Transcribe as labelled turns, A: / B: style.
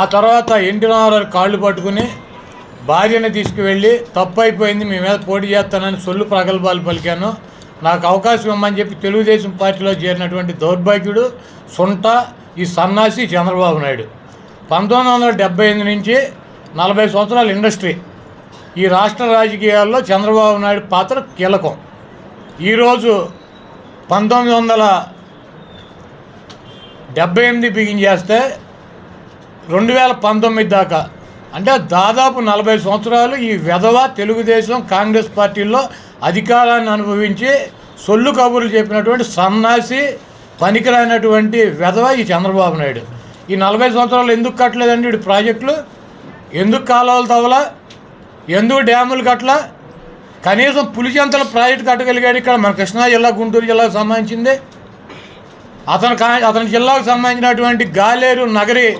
A: ఆ తర్వాత ఎన్టీ రామారావు కాళ్ళు పట్టుకుని భార్యని తీసుకువెళ్ళి తప్పు అయిపోయింది మీ మీద పోటీ చేస్తానని సొల్లు ప్రగల్భాలు పలికాను. నాకు అవకాశం ఇవ్వమని చెప్పి తెలుగుదేశం పార్టీలో చేరినటువంటి దౌర్భాగ్యుడు సొంట ఈ సన్నాసి చంద్రబాబు నాయుడు. పంతొమ్మిది వందల డెబ్బై ఎనిమిది నుంచి నలభై సంవత్సరాల ఇండస్ట్రీ. ఈ రాష్ట్ర రాజకీయాల్లో చంద్రబాబు నాయుడు పాత్ర కీలకం. ఈరోజు పంతొమ్మిది వందల డెబ్బై ఎనిమిది బిగించేస్తే రెండు వేల పంతొమ్మిది దాకా. అంటే దాదాపు నలభై సంవత్సరాలు ఈ వెధవ తెలుగుదేశం కాంగ్రెస్ పార్టీల్లో అధికారాన్ని అనుభవించి సొల్లు కబుర్లు చెప్పినటువంటి సన్నాసి పనికిరానటువంటి వెధవ ఈ చంద్రబాబు నాయుడు. ఈ నలభై సంవత్సరాలు ఎందుకు కట్టలేదండి వీడి ప్రాజెక్టులు? ఎందుకు కాలువలు తవ్వలా? ఎందుకు డ్యాములు కట్టలా? కనీసం పులిచెంతల ప్రాజెక్టు కట్టగలిగాడు ఇక్కడ మన కృష్ణా జిల్లా గుంటూరు జిల్లాకు సంబంధించింది. అతను కా అతని జిల్లాకు సంబంధించినటువంటి గాలేరు నగరి